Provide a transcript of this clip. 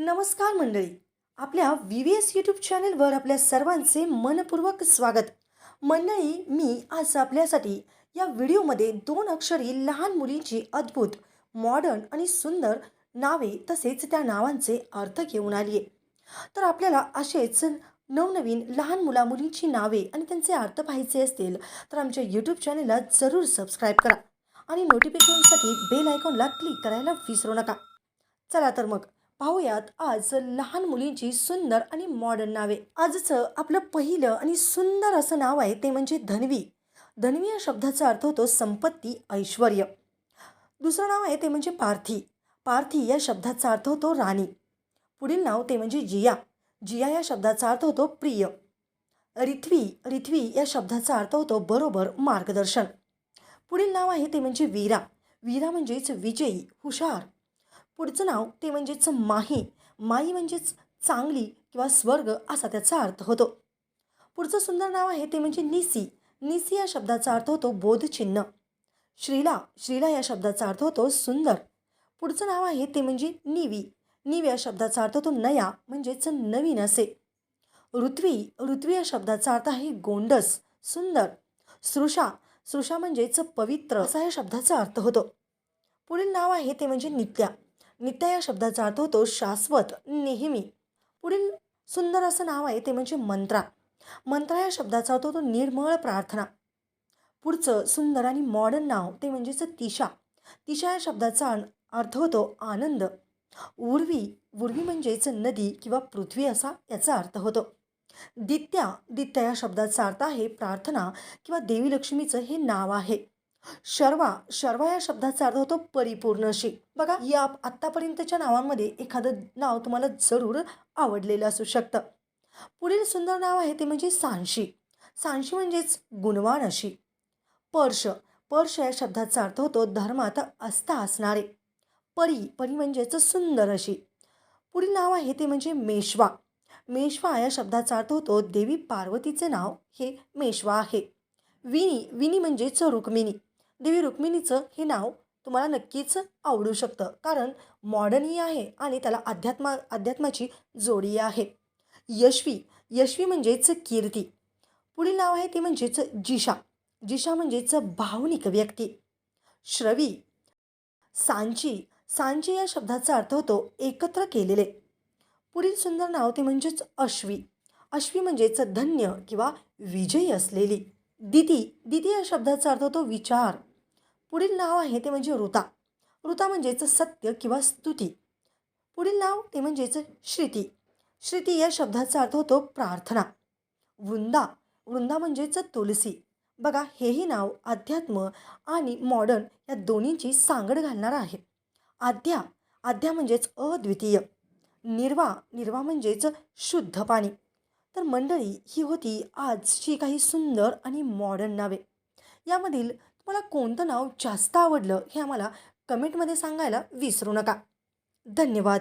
नमस्कार मंडळी. आपल्या व्ही व्ही एस यूट्यूब चॅनलवर आपल्या सर्वांचे मनपूर्वक स्वागत. मंडळी मी आज आपल्यासाठी या व्हिडिओमध्ये दोन अक्षरी लहान मुलींची अद्भुत मॉडर्न आणि सुंदर नावे तसेच त्या नावांचे अर्थ घेऊन आली आहे. तर आपल्याला असेच नवनवीन लहान मुला मुलींची नावे आणि त्यांचे अर्थ पाहायचे असतील तर आमच्या यूट्यूब चॅनलला जरूर सबस्क्राईब करा आणि नोटिफिकेशनसाठी बेल आयकॉनला क्लिक करायला विसरू नका. चला तर मग पाहूयात आज लहान मुलींची सुंदर आणि मॉडर्न नावे. आजचं आपलं पहिलं आणि सुंदर असं नाव आहे ते म्हणजे धनवी. धनवी या शब्दाचा अर्थ होतो संपत्ती ऐश्वर दुसरं नाव आहे ते म्हणजे पार्थी. पार्थी या शब्दाचा अर्थ होतो राणी. पुढील नाव ते म्हणजे जिया. जिया या शब्दाचा अर्थ होतो प्रिय. रिथ्वी रिथ्वी या शब्दाचा अर्थ होतो बरोबर मार्गदर्शन. पुढील नाव आहे ते म्हणजे वीरा. वीरा म्हणजेच विजयी हुशार. पुढचं नाव ते म्हणजेच माही. माई म्हणजेच चांगली किंवा स्वर्ग असा त्याचा अर्थ होतो. पुढचं सुंदर नाव आहे ते म्हणजे निसी. निसी या शब्दाचा अर्थ होतो बोधचिन्ह. श्रीला श्रीला या शब्दाचा अर्थ होतो सुंदर. पुढचं नाव आहे ते म्हणजे निवी. निव या शब्दाचा अर्थ होतो नया म्हणजेच नवीन असे. ऋत्वी ऋत्वी या शब्दाचा अर्थ आहे गोंडस सुंदर. सृषा सृषा म्हणजेच पवित्र असा या शब्दाचा अर्थ होतो. पुढील नाव आहे ते म्हणजे नित्या. नित्या या शब्दाचा अर्थ होतो शाश्वत नेहमी. पुढील सुंदर असं नाव आहे ते म्हणजे मंत्रा. मंत्रा या शब्दाचा अर्थ होतो निर्मळ प्रार्थना. पुढचं सुंदर आणि मॉडर्न नाव ते म्हणजेच तिशा. तिशा या शब्दाचा अर्थ होतो आनंद. उर्वी उर्वी म्हणजेच नदी किंवा पृथ्वी असा याचा अर्थ होतो. दित्या दित्या या शब्दाचा अर्थ आहे प्रार्थना किंवा देवी लक्ष्मीचं हे नाव आहे. शर्वा शर्वा या शब्दाचा अर्थ होतो परिपूर्ण अशी. बघा या आत्तापर्यंतच्या नावांमध्ये एखादं नाव तुम्हाला जरूर आवडलेलं असू शकतं. पुढील सुंदर नाव आहे ते म्हणजे सांशी. सांशी म्हणजेच गुणवान अशी. पर्श. पर्श या शब्दाचा अर्थ होतो धर्मात आस्था असणारे. परी. परी म्हणजेच सुंदर अशी. पुढील नाव आहे ते म्हणजे मेशवा. मेशवा या शब्दाचा अर्थ होतो देवी पार्वतीचे नाव हे मेशवा आहे. विनी विनी म्हणजेच रुक्मिणी. देवी रुक्मिणीचं हे नाव तुम्हाला नक्कीच आवडू शकतं. कारण मॉडर्नही आहे आणि त्याला अध्यात्मा अध्यात्माची जोडी आहे. यशवी यशवी म्हणजेच कीर्ती. पुढील नाव आहे ते म्हणजेच जिशा. जिशा म्हणजेच भावनिक व्यक्ती. श्रवी सांची. सांची या शब्दाचा अर्थ होतो एकत्र केलेले. पुढील सुंदर नाव ते म्हणजेच अश्वी. अश्वी म्हणजेच धन्य किंवा विजयी असलेली. दिती दिती या शब्दाचा अर्थ होतो विचार. पुढील नाव आहे ते म्हणजे ऋता. ऋता म्हणजेच सत्य किंवा स्तुती. पुढील नाव ते म्हणजेच श्रुती. श्रुती या शब्दाचा अर्थ होतो प्रार्थना. वृंदा. वृंदा म्हणजेच तुलसी. बघा हेही नाव अध्यात्म आणि मॉडर्न या दोन्हींची सांगड घालणार आहे. आद्या. आद्या म्हणजेच अद्वितीय. निर्वा. निर्वा म्हणजेच शुद्ध पाणी. तर मंडळी ही होती आजची काही सुंदर आणि मॉडर्न नावे. यामधील मला कोणतं नाव जास्त आवडलं हे आम्हाला कमेंटमध्ये सांगायला विसरू नका. धन्यवाद.